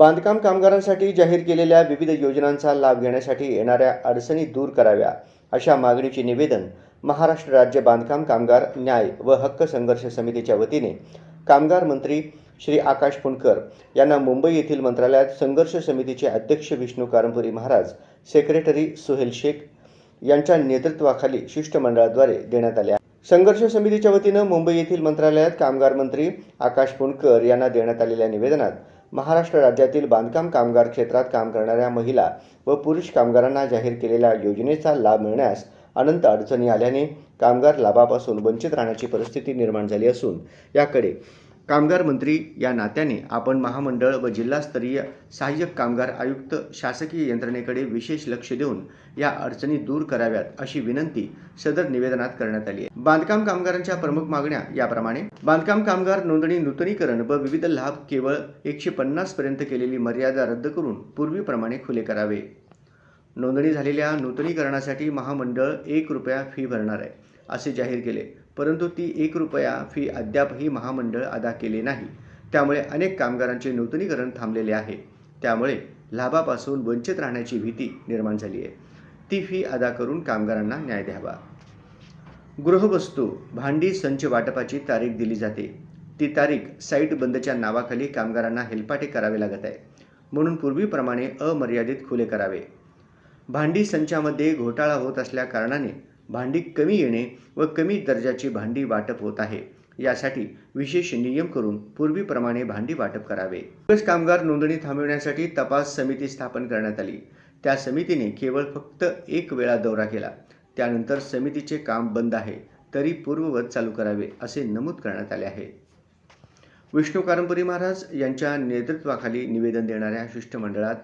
बांधकाम कामगारांसाठी जाहीर केलेल्या विविध योजनांचा लाभ घेण्यासाठी येणाऱ्या अडचणी दूर कराव्या अशा मागणीचे निवेदन महाराष्ट्र राज्य बांधकाम कामगार न्याय व हक्क संघर्ष समितीच्या वतीने कामगार मंत्री श्री आकाश फुंडकर यांना मुंबई येथील मंत्रालयात संघर्ष समितीचे अध्यक्ष विष्णू कारंपुरी महाराज सेक्रेटरी सोहेल शेख यांच्या नेतृत्वाखाली शिष्टमंडळाद्वारे देण्यात आले संघर्ष समितीच्या वतीनं मुंबई येथील मंत्रालयात कामगार मंत्री आकाश फुंडकर यांना देण्यात आलेल्या निवेदनात महाराष्ट्र राज्यातील बांधकाम कामगार क्षेत्रात काम करणाऱ्या महिला व पुरुष कामगारांना जाहीर केलेल्या योजनेचा लाभ मिळण्यास अनंत अडचणी आल्याने कामगार लाभापासून वंचित राहण्याची परिस्थिती निर्माण झाली असून याकडे कामगार मंत्री या नात्याने आपण महामंडळ व जिल्हास्तरीय सहाय्यक कामगार आयुक्त शासकीय यंत्रणेकडे विशेष लक्ष देऊन या अडचणी दूर कराव्यात अशी विनंती सदर निवेदनात करण्यात आली आहे. बांधकाम कामगारांच्या प्रमुख मागण्या याप्रमाणे बांधकाम कामगार नोंदणी नूतनीकरण व विविध लाभ केवळ एकशे पन्नास पर्यंत केलेली मर्यादा रद्द करून पूर्वीप्रमाणे खुले करावे. नोंदणी झालेल्या नूतनीकरणासाठी महामंडळ एक रुपया फी भरणार आहे असे जाहीर केले. परंतु ती एक रुपया फी अद्यापही महामंडळ अदा केले नाही. त्यामुळे अनेक कामगारांचे नूतनीकरण थांबलेले आहे. त्यामुळे लाभापासून वंचित राहण्याची भीती निर्माण झाली आहे. ती फी अदा करून कामगारांना न्याय द्यावा. गृहवस्तू भांडी संच वाटपाची तारीख दिली जाते. ती तारीख साईट बंदच्या नावाखाली कामगारांना हेलपाटे करावे लागत आहे. म्हणून पूर्वीप्रमाणे अमर्यादित खुले करावे. भांडी संचामध्ये घोटाळा होत असल्या कारणाने भांडी कमी येणे व कमी दर्जाची भांडी वाटप होत आहे. यासाठी विशेष नियम करून पूर्वीप्रमाणे भांडी वाटप करावे. दिवस कामगार नोंदणी थांबविण्यासाठी तपास समिती स्थापन करण्यात आली. त्या समितीने केवळ फक्त एक वेळा दौरा केला. त्यानंतर समितीचे काम बंद आहे. तरी पूर्ववत चालू करावे असे नमूद करण्यात आले आहे. विष्णू कारंपुरी महाराज यांच्या नेतृत्वाखाली निवेदन देणाऱ्या शिष्टमंडळात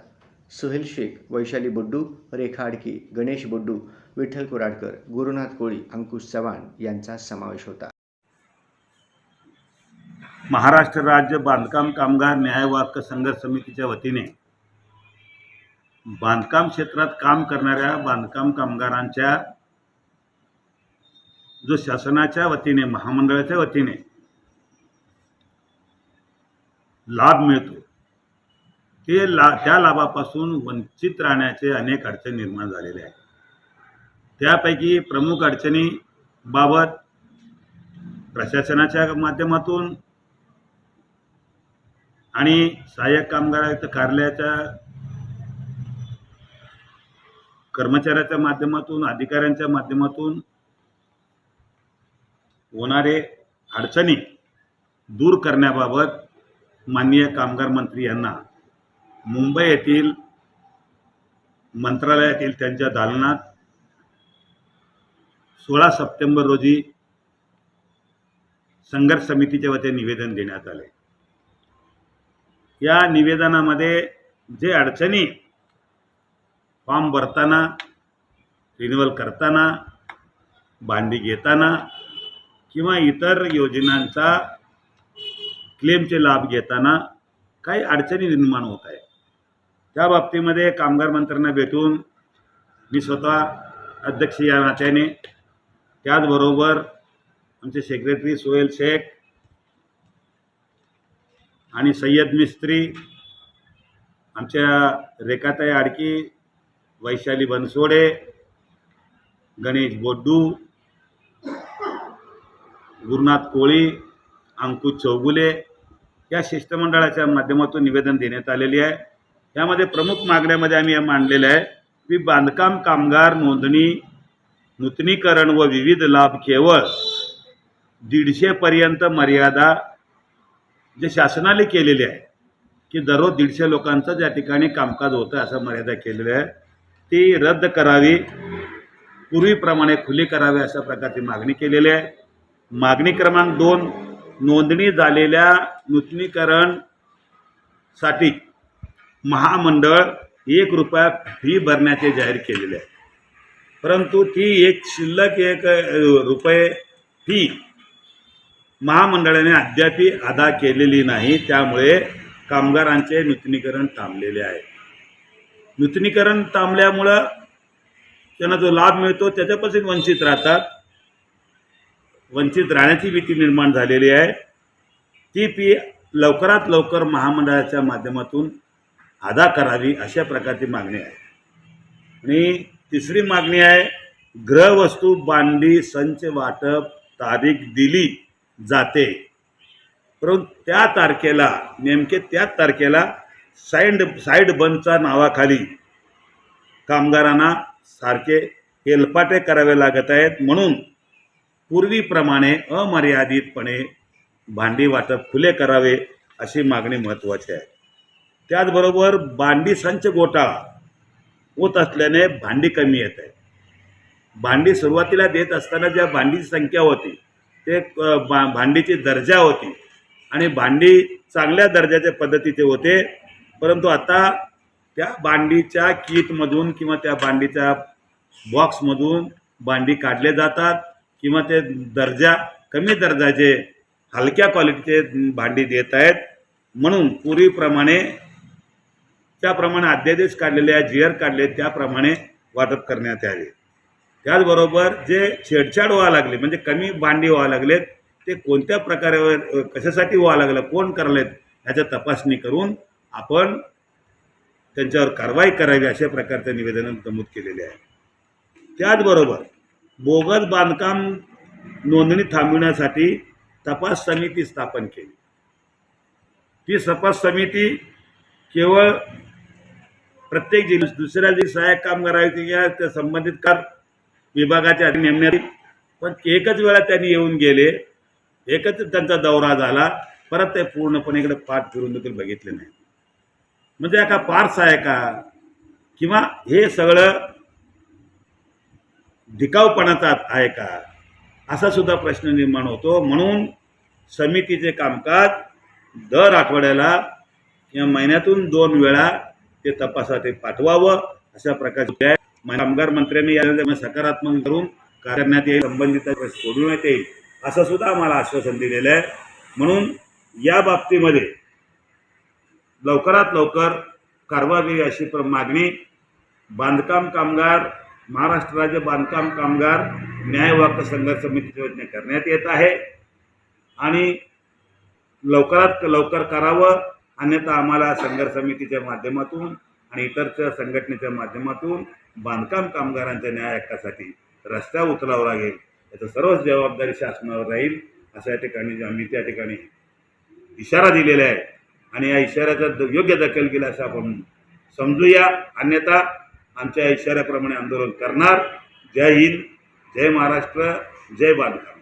सुहेल शेख वैशाली बुड्डू रेखा आडकी गणेश बुड्डू विठ्ठल कुराडकर गुरुनाथ कोळी अंकुश चव्हाण यांचा समावेश होता. महाराष्ट्र राज्य बांधकाम कामगार न्याय व संघर्ष समितीच्या वतीने बांधकाम क्षेत्रात काम करणाऱ्या बांधकाम कामगारांच्या जो शासनाच्या वतीने महामंडळाच्या वतीने लाभ मिळतो ते ला त्या लाभापासून वंचित राहण्याचे अनेक अडचणी निर्माण झालेले आहेत. त्यापैकी प्रमुख अडचणीबाबत प्रशासनाच्या माध्यमातून आणि सहाय्यक कामगार कार्यालयाच्या कर्मचाऱ्याच्या माध्यमातून अधिकाऱ्यांच्या माध्यमातून होणारे अडचणी दूर करण्याबाबत माननीय कामगार मंत्री यांना मुंबई येथील मंत्रालयातील त्यांच्या दालनात सोळा सप्टेंबर रोजी संघर्ष समितीच्या वतीने निवेदन देण्यात आले. या निवेदनामध्ये जे अडचणी फॉर्म भरताना रिन्युअल करताना भांडी घेताना किंवा इतर योजनांचा क्लेमचे लाभ घेताना काही अडचणी निर्माण होत आहे त्या बाबतीमध्ये कामगार मंत्र्यांना भेटून मी स्वतः अध्यक्ष या नात्याने त्याचबरोबर आमचे सेक्रेटरी सोहेल शेख आणि सय्यद मिस्त्री आमच्या रेखाताई आडकी वैशाली बनसोडे गणेश बोड्डू गुरुनाथ कोळी अंकुश चौगुले या शिष्टमंडळाच्या माध्यमातून निवेदन देण्यात आलेले आहे. यामध्ये प्रमुख मागण्यामध्ये आम्ही मांडलेलं आहे. की बांधकाम कामगार नोंदणी नूतनीकरण व विविध लाभ केवळ दीडशेपर्यंत मर्यादा जे शासनाने केलेली आहे की दररोज दीडशे लोकांचं ज्या ठिकाणी कामकाज होतं असं मर्यादा केलेली आहे ती रद्द करावी पूर्वीप्रमाणे खुली करावी अशा प्रकारची मागणी केलेली आहे. मागणी क्रमांक दोन नोंदणी झालेल्या नूतनीकरणसाठी महामंडळ एक रुपया फी भरण्याचे जाहीर केलेले आहे. परंतु ती एक शिल्लक एक रुपये फी महामंडळाने अद्यापी अदा केलेली नाही. त्यामुळे कामगारांचे नूतनीकरण थांबलेले आहे. नूतनीकरण थांबल्यामुळं त्यांना जो लाभ मिळतो त्याच्यापासून वंचित राहतात. वंचित राहण्याची भीती निर्माण झालेली आहे. ती फी लवकरात लवकर महामंडळाच्या माध्यमातून अदा करावी अशा प्रकारची मागणी आहे. आणि तिसरी मागणी आहे ग्रहवस्तू बांधली संच वाटप तारीख दिली जाते. परंतु त्या तारखेला नेमके त्याच तारखेला साईड साईड बंदच्या नावाखाली कामगारांना सारखे हेलपाटे करावे लागत आहेत. म्हणून पूर्वीप्रमाणे अमर्यादितपणे भांडी वाटप खुले करावे अशी मागणी महत्त्वाची आहे. त्याचबरोबर भांडी संच घोटाळा होत असल्याने भांडी कमी येत आहे भांडी सुरुवातीला देत असताना ज्या भांडीची संख्या होती ते भा भांडीची दर्जा होती आणि भांडी चांगल्या दर्जाच्या पद्धतीचे होते. परंतु आता त्या भांडीच्या किटमधून किंवा त्या भांडीच्या बॉक्समधून भांडी काढले जातात किंवा ते दर्जा कमी दर्जाचे हलक्या क्वालिटीचे भांडी देत आहेत. म्हणून पूर्वीप्रमाणे त्याप्रमाणे अध्यादेश काढलेले आहे जी आर काढले त्याप्रमाणे वाटप करण्यात यावे. त्याचबरोबर जे छेडछाड व्हावं लागले म्हणजे कमी भांडी व्हावं लागलेत ते कोणत्या प्रकारे कशासाठी व्हावं लागलं कोण करलेत ह्याच्या तपासणी करून आपण त्यांच्यावर कारवाई करावी अशा प्रकारचं निवेदन नमूद केलेले आहे. त्याचबरोबर बोगस बांधकाम नोंदणी थांबविण्यासाठी तपास समिती स्थापन केली. ती तपास समिती केवळ प्रत्येक जिल्ह्यात दुसऱ्या जे सहाय्यक कामगार आहेत त्या संबंधित कार विभागाच्या नेमण्यात पण एकच वेळा त्यांनी येऊन गेले एकच त्यांचा दौरा झाला परत ते पूर्णपणे इकडे पाठ फिरून देखील बघितले नाही. म्हणजे का पार्स आहे का किंवा हे सगळं ढिकावपणाचा आहे का? असा सुद्धा प्रश्न निर्माण होतो. म्हणून समितीचे कामकाज दर आठवड्याला किंवा महिन्यातून दोन वेळा ते तपासासाठी पाठवावं अशा प्रकारचे कामगार मंत्र्यांनी या सकारात्मक करून करण्यात येईल संबंधित सोडवण्यात येईल असं सुद्धा आम्हाला आश्वासन दिलेलं आहे. म्हणून या बाबतीमध्ये लवकरात लवकर कारवावी अशी मागणी बांधकाम कामगार महाराष्ट्र राज्य बांधकाम कामगार न्यायवाक संघर्ष समितीच्या वतीने करण्यात येत आहे. आणि लवकरात लवकर करावं. अन्यथा आम्हाला संघर्ष समितीच्या माध्यमातून आणि इतरच्या संघटनेच्या माध्यमातून बांधकाम कामगारांच्या न्याय हक्कासाठी रस्त्यावर उतरावं लागेल याचं सर्वच जबाबदारी शासनावर राहील अशा या ठिकाणी आम्ही त्या ठिकाणी इशारा दिलेला आहे. आणि या इशाऱ्याचा द- योग्य दखल केला असं आपण समजूया. अन्यथा आमच्या इशाऱ्याप्रमाणे आंदोलन करणार. जय हिंद जय महाराष्ट्र जय बांधकाम.